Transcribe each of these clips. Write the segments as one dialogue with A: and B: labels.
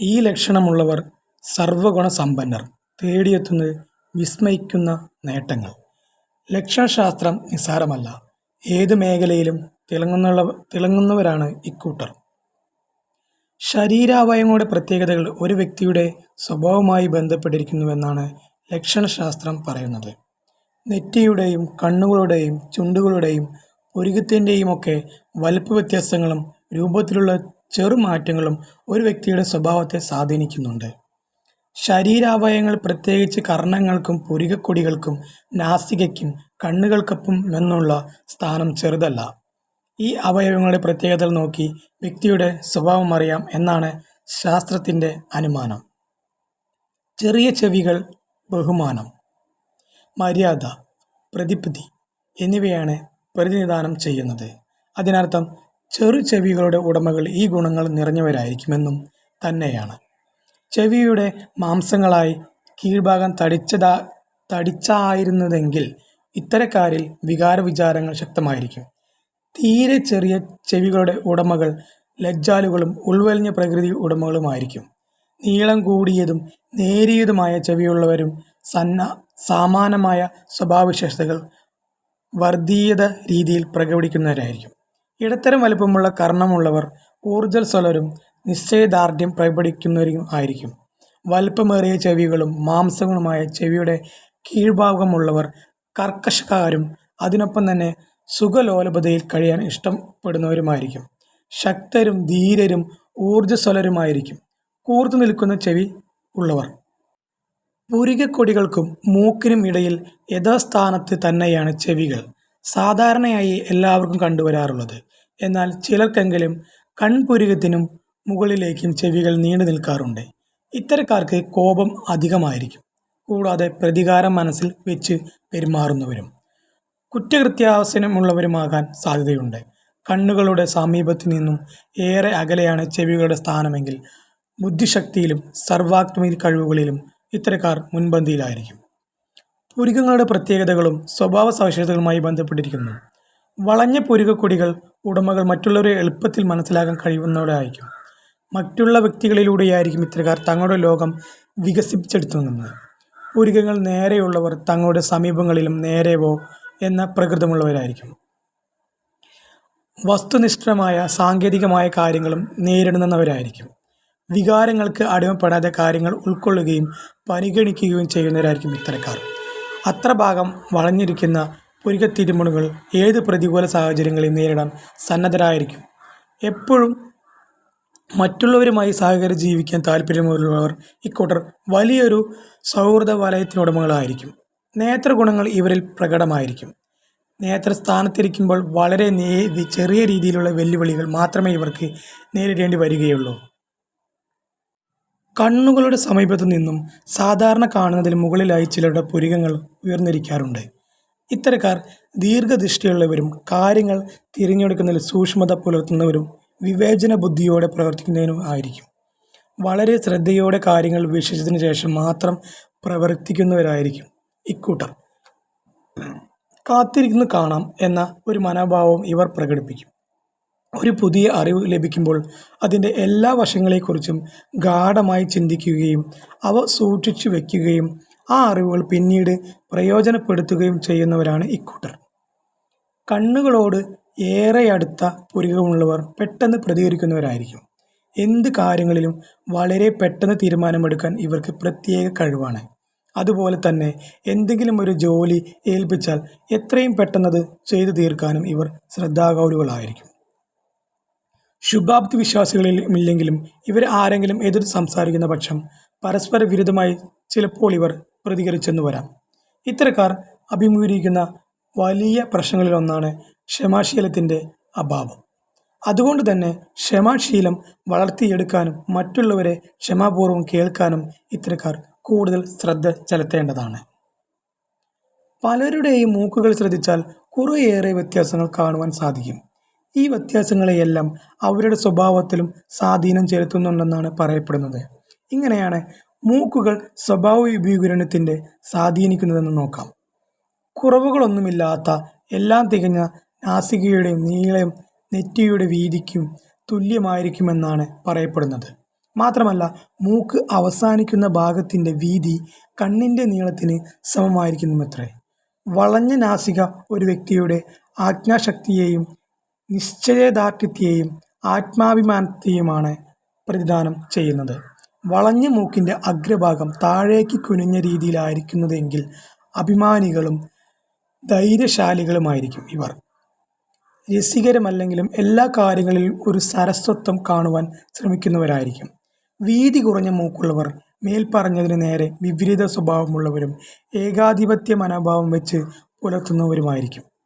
A: ഈ ലക്ഷണമുള്ളവർ സർവഗുണസമ്പന്നർ തേടിയെത്തുന്നത് വിസ്മയിക്കുന്ന നേട്ടങ്ങൾ. ലക്ഷണശാസ്ത്രം നിസ്സാരമല്ല. ഏത് മേഖലയിലും തിളങ്ങുന്നവരാണ് ഇക്കൂട്ടർ. ശരീരാവയവങ്ങളുടെ പ്രത്യേകതകൾ ഒരു വ്യക്തിയുടെ സ്വഭാവവുമായി ബന്ധപ്പെട്ടിരിക്കുന്നുവെന്നാണ് ലക്ഷണശാസ്ത്രം പറയുന്നത്. നെറ്റിയുടെയും കണ്ണുകളുടെയും ചുണ്ടുകളുടെയും പുരുകത്തിന്റെയും ഒക്കെ വലുപ്പ വ്യത്യാസങ്ങളും രൂപത്തിലുള്ള ചെറുമാറ്റങ്ങളും ഒരു വ്യക്തിയുടെ സ്വഭാവത്തെ സ്വാധീനിക്കുന്നുണ്ട്. ശരീരാവയവങ്ങൾ പ്രത്യേകിച്ച് കർണങ്ങൾക്കും പുരികക്കൊടികൾക്കും നാസികയ്ക്കും കണ്ണുകൾക്കൊപ്പം എന്നുള്ള സ്ഥാനം ചെറുതല്ല. ഈ അവയവങ്ങളുടെ പ്രത്യേകതകൾ നോക്കി വ്യക്തിയുടെ സ്വഭാവം അറിയാം എന്നാണ് ശാസ്ത്രത്തിന്റെ അനുമാനം. ചെറിയ ചെവികൾ ബഹുമാനം, മര്യാദ, പ്രതിപതി എന്നിവയാണ് പ്രതിനിധാനം ചെയ്യുന്നത്. അതിനർത്ഥം ചെറുചെവികളുടെ ഉടമകൾ ഈ ഗുണങ്ങൾ നിറഞ്ഞവരായിരിക്കുമെന്നും തന്നെയാണ്. ചെവിയുടെ മാംസങ്ങളായി കീഴ്ഭാഗം തടിച്ചതാ തടിച്ചായിരുന്നതെങ്കിൽ ഇത്തരക്കാരിൽ വികാര വിചാരങ്ങൾ ശക്തമായിരിക്കും. തീരെ ചെറിയ ചെവികളുടെ ഉടമകൾ ലജ്ജാലുകളും ഉൾവലിഞ്ഞ പ്രകൃതി ഉടമകളുമായിരിക്കും. നീളം കൂടിയതും നേരിയതുമായ ചെവിയുള്ളവരും സന്ന സമാനമായ സ്വഭാവവിശേഷതകൾ വർദ്ധീയത രീതിയിൽ പ്രകടിപ്പിക്കുന്നവരായിരിക്കും. ഇടത്തരം വലിപ്പമുള്ള കർണമുള്ളവർ ഊർജസ്വലരും നിശ്ചയദാർഢ്യം പ്രകടിപ്പിക്കുന്നവരും ആയിരിക്കും. വലിപ്പമേറിയ ചെവികളും മാംസങ്ങളുമായ ചെവിയുടെ കീഴ്ഭാഗമുള്ളവർ കർക്കശക്കാരും അതിനൊപ്പം തന്നെ സുഖലോലുപതയിൽ കഴിയാൻ ഇഷ്ടപ്പെടുന്നവരുമായിരിക്കും. ശക്തരും ധീരരും ഊർജസ്വലരുമായിരിക്കും. കൂർത്തു നിൽക്കുന്ന ചെവി ഉള്ളവർ. പുരികക്കൊടികൾക്കും മൂക്കിനും ഇടയിൽ യഥാസ്ഥാനത്ത് തന്നെയാണ് ചെവികൾ സാധാരണയായി എല്ലാവർക്കും കണ്ടുവരാറുള്ളത്. എന്നാൽ ചിലർക്കെങ്കിലും കൺപുരികത്തിനും മുകളിലേക്കും ചെവികൾ നീണ്ടു നിൽക്കാറുണ്ട് ഇത്തരക്കാർക്ക് കോപം അധികമായിരിക്കും. കൂടാതെ പ്രതികാരം മനസ്സിൽ വെച്ച് പെരുമാറുന്നവരും കുറ്റകൃത്യാവസനമുള്ളവരുമാകാൻ സാധ്യതയുണ്ട്. കണ്ണുകളുടെ സമീപത്തുനിന്നും ഏറെ അകലെയാണ് ചെവികളുടെ സ്ഥാനമെങ്കിൽ ബുദ്ധിശക്തിയിലും സർവാത്മിക കഴിവുകളിലും ഇത്തരക്കാർ മുൻപന്തിയിലായിരിക്കും. പുരികങ്ങളുടെ പ്രത്യേകതകളും സ്വഭാവ സവിശേഷതകളുമായി ബന്ധപ്പെട്ടിരിക്കുന്നു. വളഞ്ഞ പുരികക്കൊടികളുടെ ഉടമകൾ മറ്റുള്ളവരെ എളുപ്പത്തിൽ മനസ്സിലാക്കാൻ കഴിയുന്നവരായിരിക്കും മറ്റുള്ള വ്യക്തികളിലൂടെയായിരിക്കും ഇത്തരക്കാർ തങ്ങളുടെ ലോകം വികസിപ്പിച്ചെടുത്തുന്നത് പുരികങ്ങൾ നേരെയുള്ളവർ തങ്ങളുടെ സമീപങ്ങളിലും നേരെവോ എന്ന പ്രകൃതമുള്ളവരായിരിക്കും. വസ്തുനിഷ്ഠമായ സാങ്കേതികമായ കാര്യങ്ങളും നേരിടുന്നവരായിരിക്കും. വികാരങ്ങൾക്ക് അടിമപ്പെടാതെ കാര്യങ്ങൾ ഉൾക്കൊള്ളുകയും പരിഗണിക്കുകയും ചെയ്യുന്നവരായിരിക്കും ഇത്തരക്കാർ. അത്ര ഭാഗം വളഞ്ഞിരിക്കുന്ന പുരികത്തിരുമണുകൾ ഏത് പ്രതികൂല സാഹചര്യങ്ങളെയും നേരിടാൻ സന്നദ്ധരായിരിക്കും. എപ്പോഴും മറ്റുള്ളവരുമായി സഹകരിച്ച് ജീവിക്കാൻ താല്പര്യമുള്ളവർ ഇക്കൂട്ടർ വലിയൊരു സൗഹൃദ വലയത്തിനുടമകളായിരിക്കും നേത്രഗുണങ്ങൾ ഇവരിൽ പ്രകടമായിരിക്കും. നേതൃസ്ഥാനത്തിരിക്കുമ്പോൾ വളരെ ചെറിയ രീതിയിലുള്ള വെല്ലുവിളികൾ മാത്രമേ ഇവർക്ക് നേരിടേണ്ടി വരികയുള്ളൂ. കണ്ണുകളുടെ സമീപത്തു നിന്നും സാധാരണ കാണുന്നതിന് മുകളിലായി ചിലരുടെ പുരികങ്ങൾ ഉയർന്നിരിക്കാറുണ്ട്. ഇത്തരക്കാർ ദീർഘദൃഷ്ടിയുള്ളവരും കാര്യങ്ങൾ തിരഞ്ഞെടുക്കുന്നതിൽ സൂക്ഷ്മത പുലർത്തുന്നവരും വിവേചന ബുദ്ധിയോടെ പ്രവർത്തിക്കുന്നതിനും ആയിരിക്കും. വളരെ ശ്രദ്ധയോടെ കാര്യങ്ങൾ വീക്ഷിച്ചതിന് ശേഷം മാത്രം പ്രവർത്തിക്കുന്നവരായിരിക്കും ഇക്കൂട്ടർ. കാത്തിരിക്കുന്നു കാണാം എന്ന ഒരു മനോഭാവം ഇവർ പ്രകടിപ്പിക്കും. ഒരു പുതിയ അറിവ് ലഭിക്കുമ്പോൾ അതിന്റെ എല്ലാ വശങ്ങളെക്കുറിച്ചും ഗാഢമായി ചിന്തിക്കുകയും അവ സൂക്ഷിച്ചു വയ്ക്കുകയും ആ അറിവുകൾ പിന്നീട് പ്രയോജനപ്പെടുത്തുകയും ചെയ്യുന്നവരാണ് ഇക്കൂട്ടർ. കണ്ണുകളോട് ഏറെ അടുത്ത പുരികമുള്ളവർ പെട്ടെന്ന് പ്രതികരിക്കുന്നവരായിരിക്കും. എന്ത് കാര്യങ്ങളിലും വളരെ പെട്ടെന്ന് തീരുമാനമെടുക്കാൻ ഇവർക്ക് പ്രത്യേക കഴിവാണ്. അതുപോലെ തന്നെ എന്തെങ്കിലും ഒരു ജോലി ഏൽപ്പിച്ചാൽ എത്രയും പെട്ടെന്നത് ചെയ്തു തീർക്കാനും ഇവർ ശ്രദ്ധാലുക്കളായിരിക്കും. ശുഭാപ്തിവിശ്വാസമില്ലെങ്കിലും ഇവർ ആരെങ്കിലും എതിർത്ത് സംസാരിക്കുന്ന പക്ഷം പരസ്പര വിരുദ്ധമായി ചിലപ്പോൾ ഇവർ പ്രതികരിച്ചെന്നു വരാം. ഇത്തരക്കാർ അഭിമുഖീകരിക്കുന്ന വലിയ പ്രശ്നങ്ങളിലൊന്നാണ് ക്ഷമാശീലത്തിന്റെ അഭാവം. അതുകൊണ്ട് തന്നെ ക്ഷമാശീലം വളർത്തിയെടുക്കാനും മറ്റുള്ളവരെ ക്ഷമാപൂർവം കേൾക്കാനും ഇത്തരക്കാർ കൂടുതൽ ശ്രദ്ധ ചെലുത്തേണ്ടതാണ്. പലരുടെയും മൂക്കുകൾ ശ്രദ്ധിച്ചാൽ കുറേയേറെ വ്യത്യാസങ്ങൾ കാണുവാൻ സാധിക്കും. ഈ വ്യത്യാസങ്ങളെയെല്ലാം അവരുടെ സ്വഭാവത്തിലും സ്വാധീനം ചെലുത്തുന്നുണ്ടെന്നാണ് പറയപ്പെടുന്നത്. ഇങ്ങനെയാണ് മൂക്കുകൾ സ്വഭാവ വിപുലീകരണത്തിന്റെ സ്വാധീനിക്കുന്നതെന്ന് നോക്കാം. കുറവുകളൊന്നുമില്ലാത്ത എല്ലാം തികഞ്ഞ നാസികയുടെ നീളം നെറ്റിയുടെ വീതിക്കും തുല്യമായിരിക്കുമെന്നാണ് പറയപ്പെടുന്നത്. മാത്രമല്ല മൂക്ക് അവസാനിക്കുന്ന ഭാഗത്തിന്റെ വീതി കണ്ണിന്റെ നീളത്തിന് സമമായിരിക്കുന്നുമത്രേ വളഞ്ഞ നാസിക ഒരു വ്യക്തിയുടെ ആജ്ഞാശക്തിയെയും നിശ്ചയദാർഢ്യത്തെയും ആത്മാഭിമാനത്തെയുമാണ് പ്രതിദാനം ചെയ്യുന്നത്. വളഞ്ഞ മൂക്കിന്റെ അഗ്രഭാഗം താഴേക്ക് കുനിഞ്ഞ രീതിയിലായിരിക്കുന്നതെങ്കിൽ അഭിമാനികളും ധൈര്യശാലികളുമായിരിക്കും ഇവർ. രസികരമല്ലെങ്കിലും എല്ലാ കാര്യങ്ങളിലും ഒരു സരസ്വത്വം കാണുവാൻ ശ്രമിക്കുന്നവരായിരിക്കും. വീതി കുറഞ്ഞ മൂക്കുള്ളവർ മേൽപ്പറഞ്ഞതിന് നേരെ വിപരീത സ്വഭാവമുള്ളവരും ഏകാധിപത്യ മനോഭാവം വെച്ച് പുലർത്തുന്നവരുമായിരിക്കും.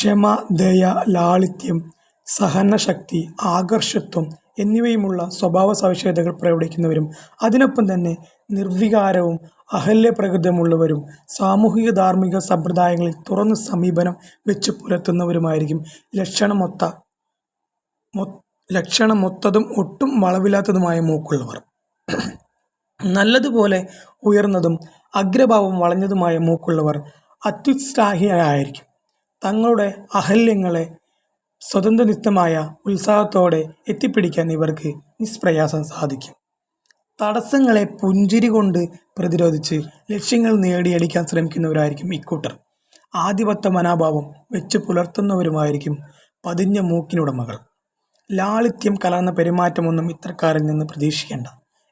A: ക്ഷമ ദയ ലാളിത്യം സഹനശക്തി ആകർഷത്വം എന്നിവയുമുള്ള സ്വഭാവ സവിശേഷതകൾ പ്രകടിക്കുന്നവരും അതിനൊപ്പം തന്നെ നിർവികാരവും അഹല്യപ്രകൃതമുള്ളവരും സാമൂഹിക ധാർമ്മിക സമ്പ്രദായങ്ങളിൽ തുറന്ന സമീപനം വെച്ച് പുലർത്തുന്നവരുമായിരിക്കും. ലക്ഷണമൊത്ത ലക്ഷണമൊത്തതും ഒട്ടും വളവില്ലാത്തതുമായ മൂക്കുള്ളവർ. നല്ലതുപോലെ ഉയർന്നതും അഗ്രഭാവം വളഞ്ഞതുമായ മൂക്കുള്ളവർ അത്യുത്സാഹിയായിരിക്കും. തങ്ങളുടെ അഹല്യങ്ങളെ സ്വതന്ത്രനിത്തമായ ഉത്സാഹത്തോടെ എത്തിപ്പിടിക്കാൻ ഇവർക്ക് നിഷ്പ്രയാസം സാധിക്കും. തടസ്സങ്ങളെ പുഞ്ചിരി കൊണ്ട് പ്രതിരോധിച്ച് ലക്ഷ്യങ്ങൾ നേടിയെടുക്കാൻ ശ്രമിക്കുന്നവരായിരിക്കും ഇക്കൂട്ടർ. ആധിപത്യ മനോഭാവം വെച്ച് പുലർത്തുന്നവരുമായിരിക്കും പതിഞ്ഞ മൂക്കിനുടമകൾ. ലാളിത്യം കലർന്ന പെരുമാറ്റമൊന്നും ഇത്തരക്കാരിൽ നിന്ന് പ്രതീക്ഷിക്കേണ്ട.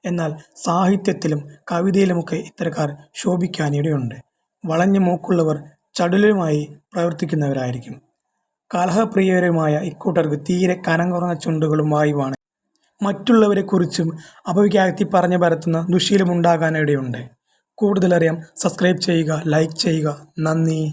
A: എന്നാൽ സാഹിത്യത്തിലും കവിതയിലുമൊക്കെ ഇത്തരക്കാർ ശോഭിക്കാനിടയുണ്ട് വളഞ്ഞ മൂക്കുള്ളവർ ചടുലരുമായി പ്രവർത്തിക്കുന്നവരായിരിക്കും. കലഹപ്രിയരുമായ ഇക്കൂട്ടർക്ക് തീരെ കനം കുറഞ്ഞ ചുണ്ടുകളും വായുവാണ്. മറ്റുള്ളവരെക്കുറിച്ചും അപവിഖ്യാതി പറഞ്ഞു പരത്തുന്ന ദുശീലമുണ്ടാകാനിടയുണ്ട്. കൂടുതലറിയാം സബ്സ്ക്രൈബ് ചെയ്യുക ലൈക്ക് ചെയ്യുക. നന്ദി.